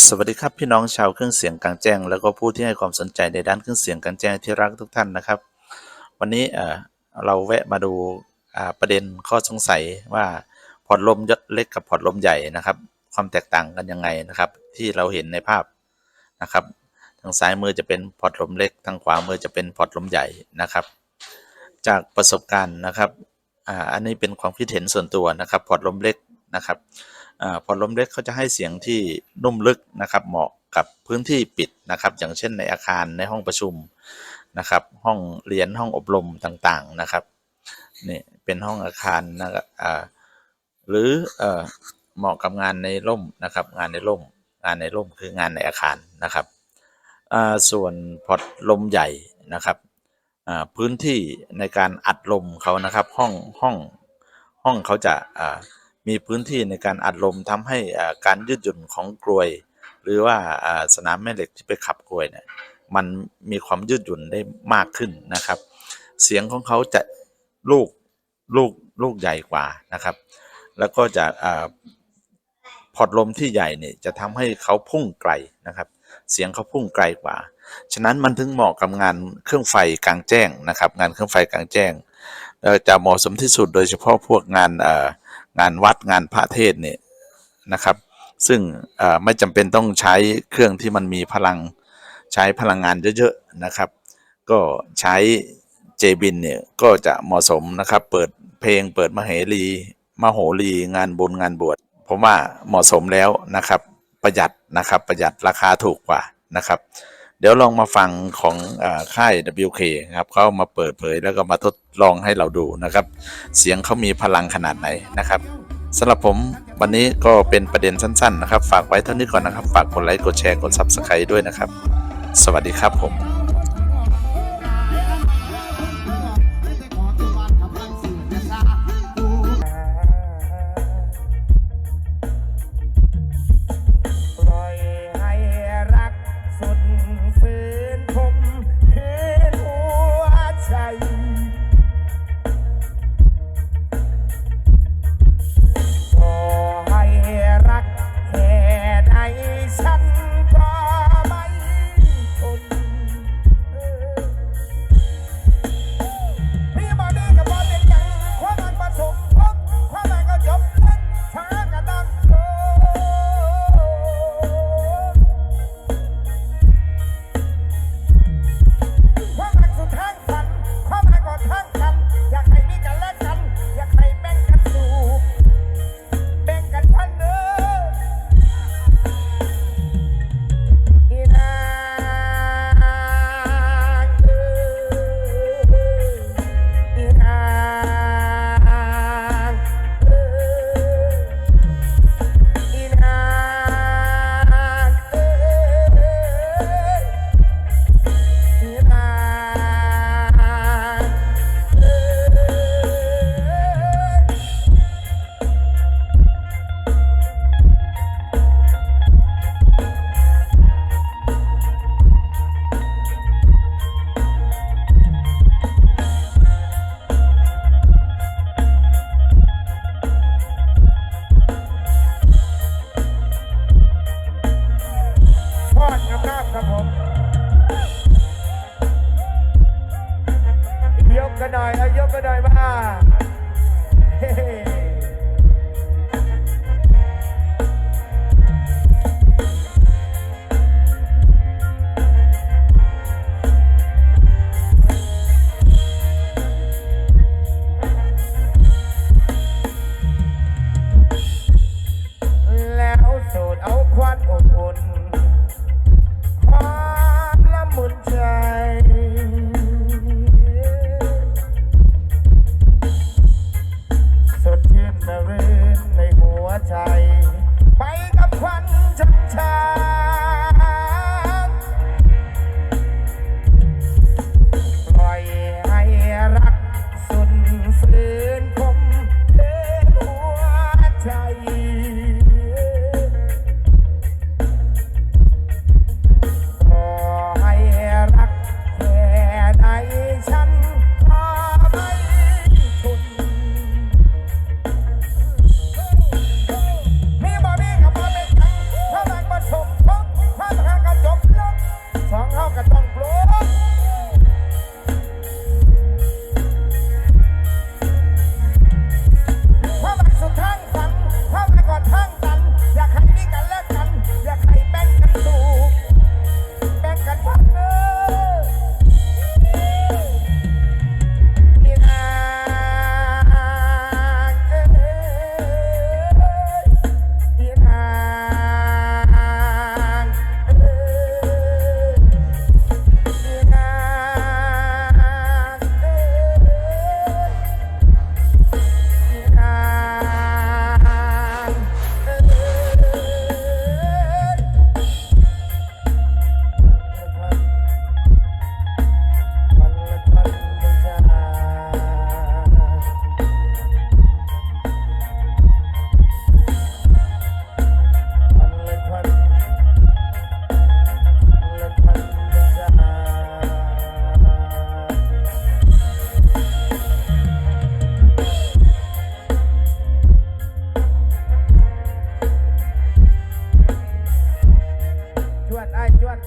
สวัสดีครับพี่น้องชาวเครื่องเสียงกลางแจ้ง แล้วก็ผู้ที่ให้ความสนใจในด้านเครื่องเสียงกลางแจ้งที่รักทุกท่านนะครับ วันนี้เราแวะมาดูประเด็นข้อสงสัยว่าพอร์ตลมเล็กกับพอร์ตลมใหญ่นะครับ ความแตกต่างกันยังไงนะครับ ที่เราเห็นในภาพนะครับทางซ้ายมือจะเป็นพอร์ตลมเล็กทางขวามือจะเป็นพอร์ตลมใหญ่นะครับ จากประสบการณ์นะครับอ,อันนี้เป็นความคิดเห็นส่วนตัวนะครับ พอร์ตลมเล็กนะครับ พอลมเล็กเขาจะให้เสียงที่นุ่มลึกนะครับเหมาะกับพื้นที่ปิดนะครับ อย่างเช่นในอาคารในห้องประชุมนะครับ ห้องเรียนห้องอบรมต่างๆนะครับนี่เป็นห้องอาคารนะครับหรือเอ่อเหมาะกับงานในร่มนะครับ งานในร่มงานในร่มคืองานในอาคารนะครับส่วนพอร์ตลมใหญ่นะครับพื้นที่ในการอัดลมเขานะครับ ห้องห้องห้องเขาจะ มีพื้นที่ในการอัดลมทำให้การยืดหยุ่นของกลวย หรือว่าสนามแม่เหล็กที่ไปขับกลวยเนี่ยมันมีความยืดหยุ่นได้มากขึ้นนะครับ เสียงของเขาจะลูกลูกลูกใหญ่กว่านะครับ แล้วก็จะพอร์ตลมที่ใหญ่เนี่ยจะทำให้เขาพุ่งไกลนะครับ เสียงเขาพุ่งไกลกว่า ฉะนั้นมันถึงเหมาะกับงานเครื่องไฟกลางแจ้งนะครับ งานเครื่องไฟกลางแจ้งจะเหมาะสมที่สุดโดยเฉพาะพวกงานเอ่อ งานวัดงานพระเทศน์เนี่ยนะครับ ซึ่งไม่จำเป็นต้องใช้เครื่องที่มันมีพลังใช้พลังงานเยอะๆนะครับ ก็ใช้เจบินเนี่ยก็จะเหมาะสมนะครับ เปิดเพลงเปิดมเหรีมโหรีงานบุญงานบวชผมว่าเหมาะสมแล้วนะครับ ประหยัดนะครับประหยัดราคาถูกกว่านะครับ เดี๋ยวลองมาฟังของอค่าย WK ครับเขามาเปิดเผยแล้วก็มาทดลองให้เราดูนะครับ เสียงเขามีพลังขนาดไหนนะครับสำหรับผมวันนี้ก็เป็นประเด็นสั้น ๆ นะครับ ฝากไว้เท่านี้ก่อนนะครับ ฝากกดไลค์กดแชร์กด Subscribe ด้วยนะครับ สวัสดีครับผม อน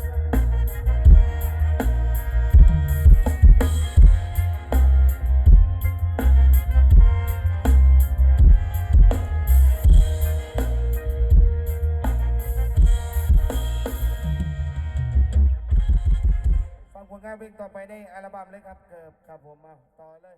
ฟังผลงานเพลงต่อไปในอัลบั้มเลยครับเกิบครับผมมาต่อเลย